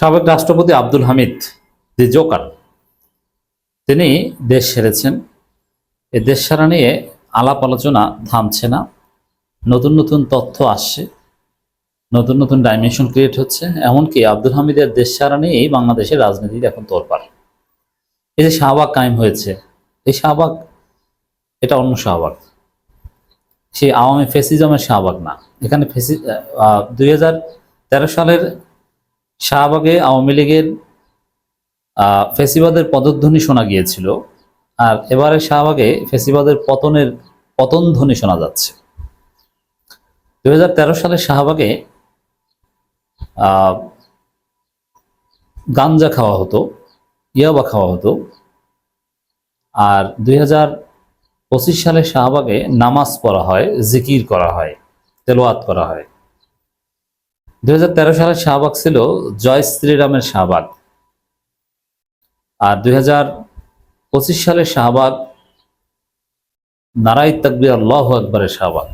সাবেক রাষ্ট্রপতি আব্দুল হামিদ দি জোকার, তিনি দেশ সেরেছেন। এই দেশ সারা নিয়ে আলাপ আলোচনা থামছে না। নতুন নতুন তথ্য আসছে, নতুন নতুন ডাইমেনশন ক্রিয়েট হচ্ছে, এমনকি আব্দুল হামিদের দেশ সারা নিয়েই বাংলাদেশের রাজনীতির এখন তোরপার এই যে শাহবাগ কায়েম হয়েছে, এই শাহবাগ, এটা অন্য শাহবাগ। সেই আওয়ামী ফেসিজমের শাহবাগ না। এখানে ফেসি দুই হাজার তেরো সালের শাহবাগে আওয়ামী লীগের ফেসিবাদের পদধ্বনি শোনা গিয়েছিল। আর এবারে শাহবাগে ফেসিবাদের পতনের পতন ধ্বনি শোনা যাচ্ছে। দুই হাজার তেরো সালে শাহবাগে গাঞ্জা খাওয়া হতো, ইয়াবা খাওয়া হতো। আর দুই হাজার পঁচিশ সালে শাহবাগে নামাজ পড়া হয়, জিকির করা হয়, তেলোয়াত করা হয়। দুই হাজার তেরো সালে শাহবাগ ছিল জয় শ্রীরামের শাহবাগ। আর দুই হাজার পঁচিশ সালে শাহবাগ নারাই তাকবির আল্লাহ আকবরের শাহবাগ।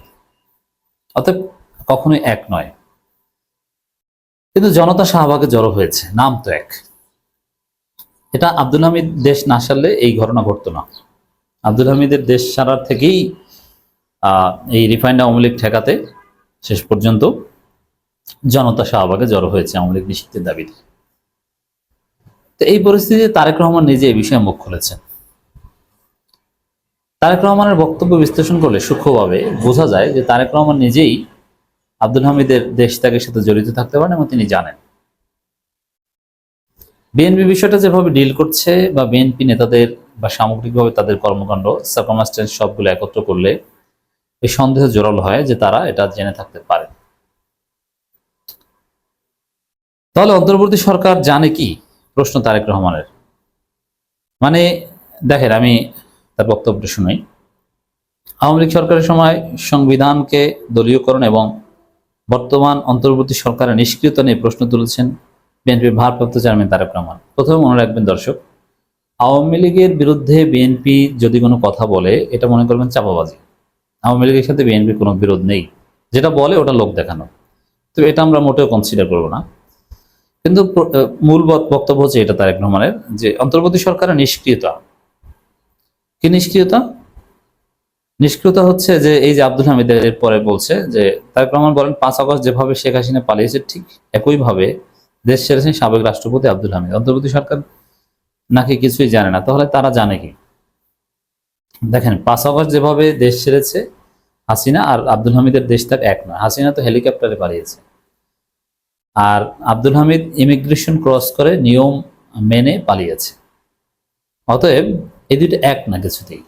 অতএব কখনোই এক নয়। কিন্তু জনতা শাহবাগে জড়ো হয়েছে, নাম তো এক। এটা আব্দুল হামিদ দেশ না সারলে এই ঘটনা ঘটতো না। আব্দুল হামিদের দেশ সারার থেকেই এই রিফাইন্ড আওয়ামী লীগ ঠেকাতে শেষ পর্যন্ত জনতা শাহবাগে জড়ো হয়েছে আওয়ামী লীগ নিষিদ্ধের দাবিতে। তো এই পরিস্থিতিতে তারেক রহমান নিজে এই বিষয়ে মুখ খুলেছেন। তারেক রহমানের বক্তব্য বিশ্লেষণ করলে সূক্ষ্মভাবে বোঝা যায় যে তারেক রহমান নিজেই আব্দুল হামিদের দেশ ত্যাগের সাথে জড়িত থাকতে পারেন এবং তিনি জানেন। বিএনপি বিষয়টা যেভাবে ডিল করছে বা বিএনপি নেতাদের বা সামগ্রিকভাবে তাদের কর্মকাণ্ড সার্কমাস্টেন্স সবগুলো একত্র করলে এই সন্দেহ জোরাল হয় যে তারা এটা জেনে থাকতে পারে তাহলে অন্তর্বর্তী সরকার জানে কি? প্রশ্ন তারেক রহমানের। মানে দেখেন, আমি তার বক্তব্যটা শুনি আওয়ামী লীগ সরকারের সময় সংবিধানকে দলীয়করণ এবং বর্তমান অন্তর্বর্তী সরকারের নিষ্ক্রিয়তা নিয়ে প্রশ্ন তুলেছেন বিএনপির ভারপ্রাপ্ত চেয়ারম্যান তারেক রহমান। প্রথমে মনে রাখবেন, দর্শক, আওয়ামী লীগের বিরুদ্ধে বিএনপি যদি কোনো কথা বলে, এটা মনে করবেন চাপাবাজি আওয়ামী লীগের সাথে বিএনপির কোনো বিরোধ নেই। যেটা বলে, ওটা লোক দেখানো। তো এটা আমরা মোটেও কনসিডার করব না। কিন্তু মূল বক- বক্তব্য হচ্ছে এটা তারেক রহমানের, যে অন্তর্বর্তী সরকারের নিষ্ক্রিয়তা। কি নিষ্ক্রিয়তা? নিষ্ক্রিয়তা হচ্ছে যে এই যে আব্দুল হামিদের পরে বলছে যে, তারেক রহমান বলেন, পাঁচ আগস্ট যেভাবে শেখ হাসিনা পালিয়েছে, ঠিক একইভাবে দেশ ছেড়েছেন সাবেক রাষ্ট্রপতি আব্দুল হামিদ। অন্তর্বর্তী সরকার নাকি কিছুই জানে না, তাহলে তারা জানে কি? দেখেন, পাঁচ আগস্ট যেভাবে দেশ ছেড়েছে হাসিনা, আর আব্দুল হামিদের দেশ তার এক নয় হাসিনা তো হেলিকপ্টারে পালিয়েছে। আর আব্দুল হামিদ ইমিগ্রেশন ক্রস করে নিয়ম মেনে পালিয়েছে। অতএব এই দুইটা এক না কিছুতেই।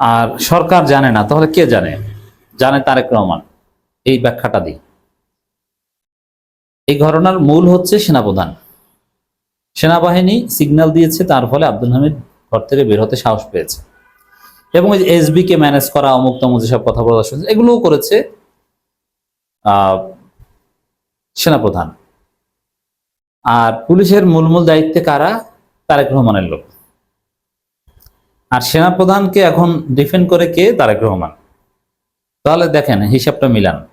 আর সরকার জানে না, তাহলে কে জানে? জানে তারেক রহমান। এই ব্যাখ্যাটা দিই। এই ঘটনার মূল হচ্ছে সেনাপ্রধান। সেনাবাহিনী সিগন্যাল দিয়েছে, তার ফলে আব্দুল হামিদ ঘর থেকে বের হতে সাহস পেয়েছে। এবং এসবি কে ম্যানেজ করা অমুক তমুক যেসব কথা বলা এগুলোও করেছে সেনাপ্রধান। আর পুলিশের মূল মূল দায়িত্বে কারা? তারেক রহমানের লোক। আর সেনাপ্রধানকে এখন ডিফেন্ড করে কে? তারেক রহমান। তাহলে দেখেন, হিসাবটা মিলান।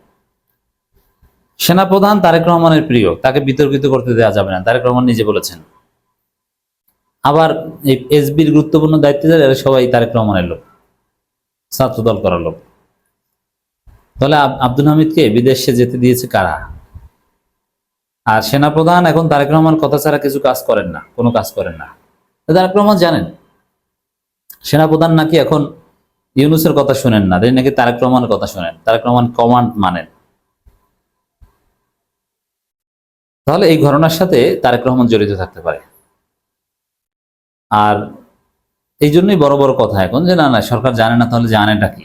সেনাপ্রধান তারেক রহমানের প্রিয়, তাকে বিতর্কিত করতে দেওয়া যাবে না, তারেক রহমান নিজে বলেছেন। আবার এই এসবির গুরুত্বপূর্ণ দায়িত্বে যারা সবাই তারেক রহমানের লোক, ছাত্রদল করার লোক। তাহলে আব- আব্দুল হামিদকে বিদেশে যেতে দিয়েছে কারা? আর সেনাপ্রধান এখন তারেক রহমান কথা ছাড়া কিছু কাজ করেন না, কোনো কাজ করেন না। তারেক রহমান জানেন, সেনাপ্রধান নাকি এখন ইউনুসের কথা শুনেন না, তিনি নাকি তারেক রহমানের কথা শোনেন, তারেক রহমান কমান্ড মানেন। তাহলে এই ঘটনার সাথে তারেক রহমান জড়িত থাকতে পারে। আর এই জন্যই বড় বড় কথা এখন যে, না না, সরকার জানে না, তাহলে জানেটা কি?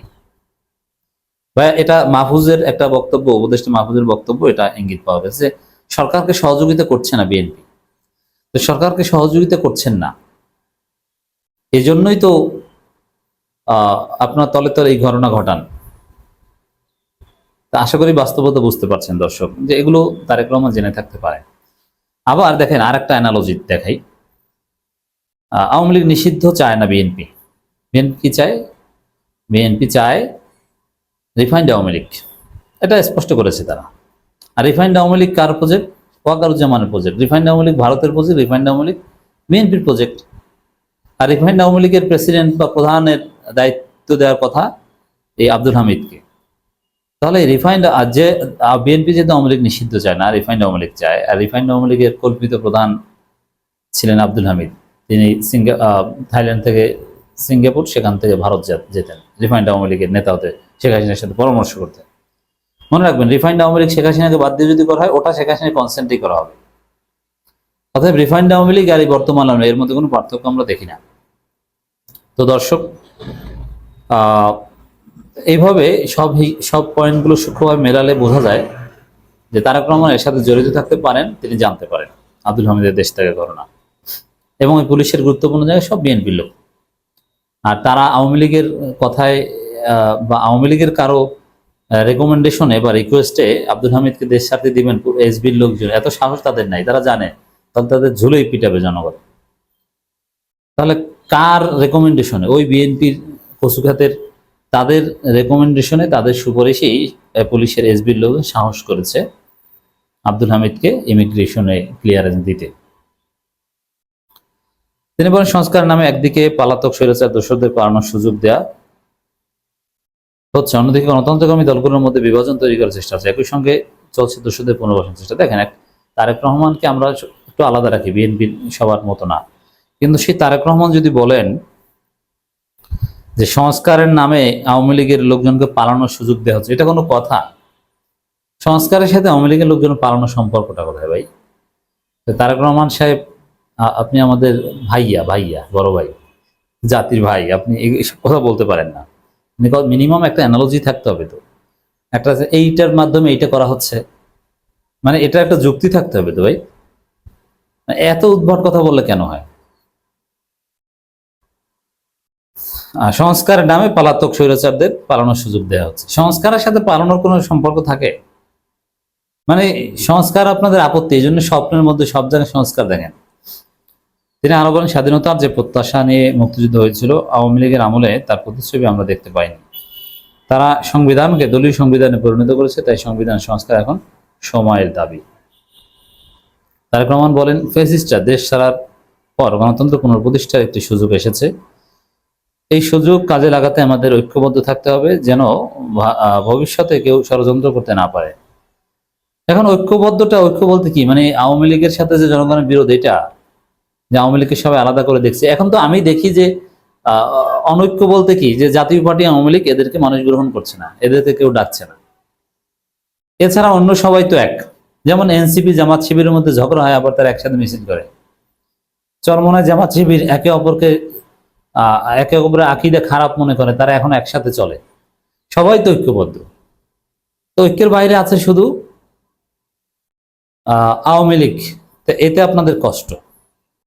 বা এটা মাহফুজের একটা বক্তব্য, উপদেষ্টা মাহফুজের বক্তব্য এটা ইঙ্গিত পাওয়া গেছে যে সরকারকে সহযোগিতা করছে না বিএনপি। তো সরকারকে সহযোগিতা করছেন না। এই জন্যই তো আপনার তলে তলে এই ঘটনা ঘটান। তা আশা করি বাস্তবতা বুঝতে পারছেন দর্শক, যে এগুলো তারেক রহমান জেনে থাকতে পারে আবার দেখেন আর একটা অ্যানালজি দেখাই আওয়ামী লীগ নিষিদ্ধ চায় না বিএনপি। বিএনপি কি চায়? বিএনপি চায় রিফাইন্ড আওয়ামী লীগ। এটা স্পষ্ট করেছে তারা। আর রিফাইন্ড আওয়ামী লীগ কার প্রজেক্ট ওয়াকারুজ্জামানের প্রজেক্ট রিফাইন্ড আওয়ামী লীগ ভারতের প্রজেক্ট রিফাইন্ড আওয়ামী লীগ বিএনপির প্রজেক্ট আর রিফাইন্ড আওয়ামী লীগের প্রেসিডেন্ট বা প্রধানের দায়িত্ব দেওয়ার কথা এই আব্দুল হামিদকে। তাহলে রিফাইন্ড যে বিএনপি যেহেতু আওয়ামী লীগ নিষিদ্ধ চায় না, রিফাইন্ড আওয়ামী লীগ চায়, আর রিফাইন্ড আওয়ামী লীগের কল্পিত প্রধান ছিলেন আব্দুল হামিদ। তিনি সিঙ্গা থাইল্যান্ড থেকে সিঙ্গাপুর, সেখান থেকে ভারত যেতেন। রিফাইন্ড আওয়ামী লীগের নেতা হতে শেখ হাসিনার সাথে পরামর্শ করতে মনে রাখবেন রিফাইন্ড আওয়ামী শেখ হাসিনাকে বাদ দিয়ে যদি করা হয়, ওটা শেখ হাসিনার কনসেন্টই করা হবে। অতএব রিফাইন্ড আওয়ামী লীগ আর এই বর্তমান আওয়ামী এর মধ্যে কোনো পার্থক্য আমরা দেখি না। তো দর্শক এইভাবে সব সব পয়েন্টগুলো সূক্ষ্মভাবে মেলালে বোঝা যায় যে তারাক রহমান এর সাথে জড়িত থাকতে পারেন, তিনি জানতে পারেন আব্দুল হামিদের দেশ থেকে ঘটনা। এবং এই পুলিশের গুরুত্বপূর্ণ জায়গায় সব বিএনপির লোক। আর তারা আওয়ামী লীগের কথায় বা আওয়ামী লীগের কারও রেকমেন্ডেশনে বা রিকোয়েস্টে আব্দুল হামিদকে দেশ সাথে দিবেন এসবির লোকজন। এত সাহস তাদের নাই, তারা জানে। তাহলে তাদের ঝুলেই পিটাবে জনগণ। তাহলে কার রেকমেন্ডেশনে ওই বিএনপির কচুখাতের তাদের রেকমেন্ডেশনে তাদের সুপারিশেই পুলিশের এসবির লোক সাহস করেছে আব্দুল হামিদকে ইমিগ্রেশনে ক্লিয়ারেন্স দিতে। তিনি বলেন, সংস্কার নামে একদিকে পালাতক স্বৈরাচার দোষরদের পালানোর সুযোগ দেয়া হচ্ছে, অন্যদিকে গণতন্ত্রকামী দলগুলোর মধ্যে বিভাজন তৈরি করার চেষ্টা হচ্ছে একই সঙ্গে চলছে দোষরদের পুনর্বাসন চেষ্টা। দেখেন, এক তারেক রহমানকে আমরা একটু আলাদা রাখি বিএনপির সবার মতো না। কিন্তু সেই তারেক রহমান যদি বলেন যে সংস্কারের নামে আওয়ামী লীগের লোকজনকে পালানোর সুযোগ দেওয়া হচ্ছে, এটা কোনো কথা। সংস্কারের সাথে আওয়ামী লীগের লোকজন পালানোর সম্পর্কটা কোথায় ভাই? তারেক রহমান সাহেব আপনি আমাদের ভাইয়া ভাইয়া, বড় ভাই, জাতির ভাই, আপনি এই- এসব কথা বলতে পারেন না। মিনিমাম একটা অ্যানালজি থাকতে হবে তো। একটা এইটার মাধ্যমে এইটা করা হচ্ছে মানে এটা একটা যুক্তি থাকতে হবে তো ভাই। এত উদ্ভট কথা বললে কেন হয়? সংস্কারের নামে পালাতক স্বৈরাচারদের পালানোর সুযোগ দেওয়া হচ্ছে। সংস্কারের সাথে পালানোর কোনো সম্পর্ক থাকে? মানে সংস্কার আপনাদের আপত্তি, এই জন্য স্বপ্নের মধ্যে সব জায়গায় সংস্কার দেখেন। তিনি আরও বলেন, স্বাধীনতার যে প্রত্যাশা নিয়ে মুক্তিযুদ্ধ হয়েছিল, আওয়ামী লীগের আমলে তার প্রতিচ্ছবি আমরা দেখতে পাইনি। তারা সংবিধানকে, দলীয় সংবিধানে পরিণত করেছে, তাই সংবিধান সংস্কার এখন সময়ের দাবি। তারেক রহমান বলেন, ফেসিস্টরা দেশ ছাড়ার পর গণতন্ত্র পুনঃপ্রতিষ্ঠার একটি সুযোগ এসেছে। এই সুযোগ কাজে লাগাতে আমাদের ঐক্যবদ্ধ থাকতে হবে, যেন ভবিষ্যতে কেউ ষড়যন্ত্র করতে না পারে। এখন ঐক্যবদ্ধটা, ঐক্য বলতে কি? মানে আওয়ামী লীগের সাথে যে জনগণের বিরোধ, এটা যে আওয়ামী লীগকে সবাই আলাদা করে দেখছে। এখন তো আমি দেখি যে অনৈক্য বলতে কি, যে জাতীয় পার্টি আওয়ামী লীগ এদেরকে মানুষ গ্রহণ করছে না, এদেরকে কেউ ডাকছে না। এছাড়া অন্য সবাই তো এক। যেমন এনসিপি জামাত শিবিরের মধ্যে ঝগড়া হয়, আবার তারা একসাথে মিছিল করে। চরমনায় জামাত শিবির একে অপরকে একে অপরের আকিদে খারাপ মনে করে, তারা এখন একসাথে চলে। সবাই তো ঐক্যবদ্ধ। তো ঐক্যের বাইরে আছে শুধু আওয়ামী লীগ। তো এতে আপনাদের কষ্ট।